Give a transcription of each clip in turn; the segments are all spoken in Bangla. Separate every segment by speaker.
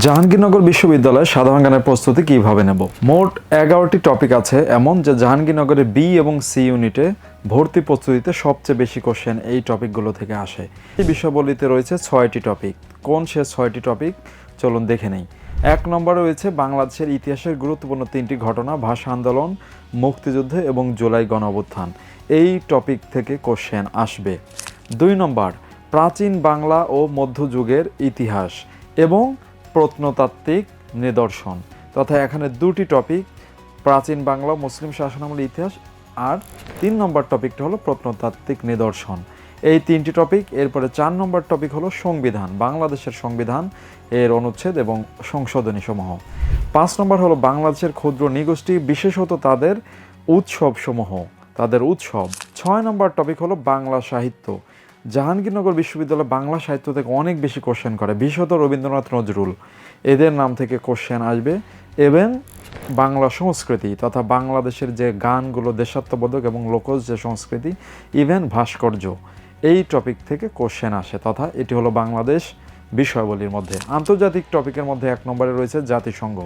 Speaker 1: জাহাঙ্গীরনগর বিশ্ববিদ্যালয়ে সাধারণ জ্ঞানের প্রস্তুতি কীভাবে নেব? মোট এগারোটি টপিক আছে এমন যে জাহাঙ্গীরনগরের বি এবং সি ইউনিটে ভর্তি প্রস্তুতিতে সবচেয়ে বেশি কোশ্চেন এই টপিকগুলো থেকে আসে। এই বিষয়বলিতে রয়েছে ছয়টি টপিক। কোন সে ছয়টি টপিক? চলুন দেখে নেই। এক নম্বরে রয়েছে বাংলাদেশের ইতিহাসের গুরুত্বপূর্ণ তিনটি ঘটনা, ভাষা আন্দোলন, মুক্তিযুদ্ধ এবং জুলাই গণ এই টপিক থেকে কোশ্চেন আসবে। দুই নম্বর, প্রাচীন বাংলা ও মধ্যযুগের ইতিহাস এবং প্রত্নতাত্ত্বিক নিদর্শন তথা এখানে দুটি টপিক প্রাচীন বাংলা, মুসলিম শাসনামলের ইতিহাস আর তিন নম্বর টপিকটা হলো প্রত্নতাত্ত্বিক নিদর্শন। এই তিনটি টপিক এরপরে চার নম্বর টপিক হলো সংবিধান, বাংলাদেশের সংবিধান, এর অনুচ্ছেদ এবং সংশোধনী সমূহ পাঁচ নম্বর হলো বাংলাদেশের ক্ষুদ্র নিগোষ্ঠী, বিশেষত তাদের উৎসব সমূহ তাদের উৎসব। ছয় নম্বর টপিক হলো বাংলা সাহিত্য। জাহাঙ্গীরনগর বিশ্ববিদ্যালয় বাংলা সাহিত্য থেকে অনেক বেশি কোশ্চেন করে। বিশেষত রবীন্দ্রনাথ নজরুল। এদের নাম থেকে কোশ্চেন আসবে। এবং বাংলা সংস্কৃতি তথা বাংলাদেশের যে গানগুলো, দেশাত্মবোধক এবং লোকজ যে সংস্কৃতি ইভেন ভাস্কর্য, এই টপিক থেকে কোশ্চেন আসে তথা এটি হলো বাংলাদেশ বিষয়াবলীর মধ্যে। আন্তর্জাতিক টপিকের মধ্যে এক নম্বরে রয়েছে জাতিসংঘ।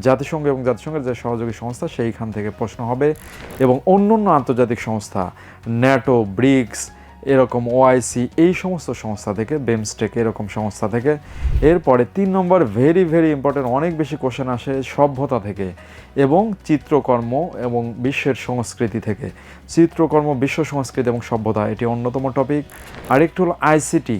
Speaker 1: জাতিসংঘ এবং জাতিসংঘের যে সহযোগী সংস্থা, সেইখান থেকে প্রশ্ন হবে। এবং অন্য অন্য আন্তর্জাতিক সংস্থা, ন্যাটো, ব্রিক্স এরকম ওআইসি এই সমস্ত সংস্থা থেকে বেমস্টেক এরকম সংস্থা থেকে। এরপরে তিন নম্বর ভেরি ভেরি ইম্পর্টেন্ট অনেক বেশি কোশ্চেন আসে সভ্যতা থেকে এবং চিত্রকর্ম এবং বিশ্বের সংস্কৃতি থেকে। চিত্রকর্ম, বিশ্ব সংস্কৃতি এবং সভ্যতা, এটি অন্যতম টপিক আরেকটি হলো আইসিটি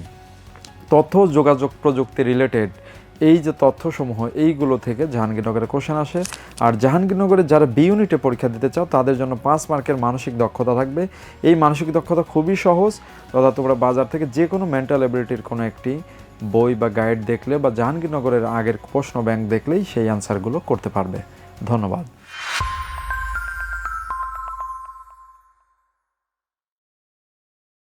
Speaker 1: তথ্য, যোগাযোগ প্রযুক্তি রিলেটেড এই যে তথ্যসমূহ, এইগুলো থেকে জাহাঙ্গীরনগরে কোশ্চেন আসে। আর জাহাঙ্গীরনগরে যারা বি ইউনিটে পরীক্ষা দিতে চাও, তাদের জন্য পাঁচ মার্কের মানসিক দক্ষতা থাকবে। এই মানসিক দক্ষতা খুবই সহজ। তথা তোমরা বাজার থেকে যে কোনো মেন্টাল এবিলিটির কোনো একটি বই বা গাইড দেখলে বা জাহাঙ্গীরনগরের আগের প্রশ্ন ব্যাংক দেখলেই সেই অ্যান্সারগুলো করতে পারবে। ধন্যবাদ।